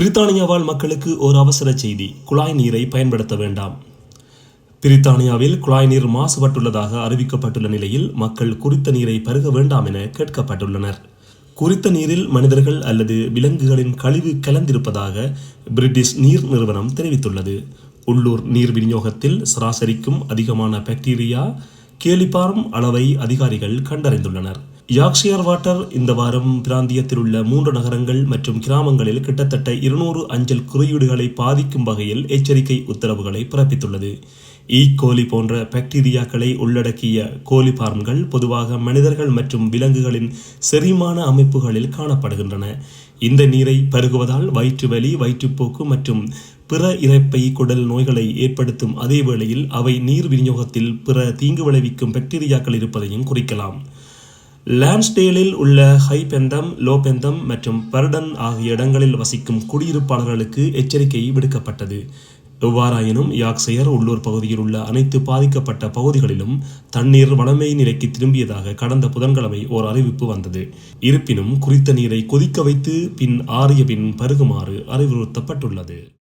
பிரித்தானியா வாழ் மக்களுக்கு ஒரு அவசர செய்தி. குழாய் நீரை பயன்படுத்த வேண்டாம். பிரித்தானியாவில் குழாய் நீர் மாசுபட்டுள்ளதாக அறிவிக்கப்பட்டுள்ள நிலையில் மக்கள் குறித்த நீரை பருக வேண்டாம் என கேட்கப்பட்டுள்ளனர். குறித்த நீரில் மனிதர்கள் அல்லது விலங்குகளின் கழிவு கலந்திருப்பதாக பிரிட்டிஷ் நீர் நிறுவனம் தெரிவித்துள்ளது. உள்ளூர் நீர் விநியோகத்தில் சராசரிக்கும் அதிகமான பாக்டீரியா கேலிப்பாரும் அளவை அதிகாரிகள் கண்டறிந்துள்ளனர். யாக்ஷியர் வாட்டர் இந்த வாரம் பிராந்தியத்தில் உள்ள மூன்று நகரங்கள் மற்றும் கிராமங்களில் கிட்டத்தட்ட இருநூறு அஞ்சல் குறியீடுகளை பாதிக்கும் வகையில் எச்சரிக்கை உத்தரவுகளை பிறப்பித்துள்ளது. ஈ. கோலி போன்ற பாக்டீரியாக்களை உள்ளடக்கிய கோலி பார்ம்கள் பொதுவாக மனிதர்கள் மற்றும் விலங்குகளின் செரிமான அமைப்புகளில் காணப்படுகின்றன. இந்த நீரை பருகுவதால் வயிற்று வலி வயிற்றுப்போக்கு மற்றும் பிற இறைப்பை குடல் நோய்களை ஏற்படுத்தும் அதே வேளையில் அவை நீர் விநியோகத்தில் பிற தீங்கு விளைவிக்கும் பாக்டீரியாக்கள் இருப்பதையும் குறிக்கலாம். லான்ஸ்டேலில் உள்ள ஹைபெந்தம் லோபெந்தம் மற்றும் பர்டன் ஆகிய இடங்களில் வசிக்கும் குடியிருப்பாளர்களுக்கு எச்சரிக்கை விடுக்கப்பட்டது. எவ்வாறாயினும் யாக்சையர் உள்ளூர் பகுதியில் உள்ள அனைத்து பாதிக்கப்பட்ட பகுதிகளிலும் தண்ணீர் வளமை நிலைக்கு திரும்பியதாக கடந்த புதன்கிழமை ஓர் அறிவிப்பு வந்தது. இருப்பினும் குறித்த நீரை கொதிக்க வைத்து பின் ஆறிய பின் பருகுமாறு அறிவுறுத்தப்பட்டுள்ளது.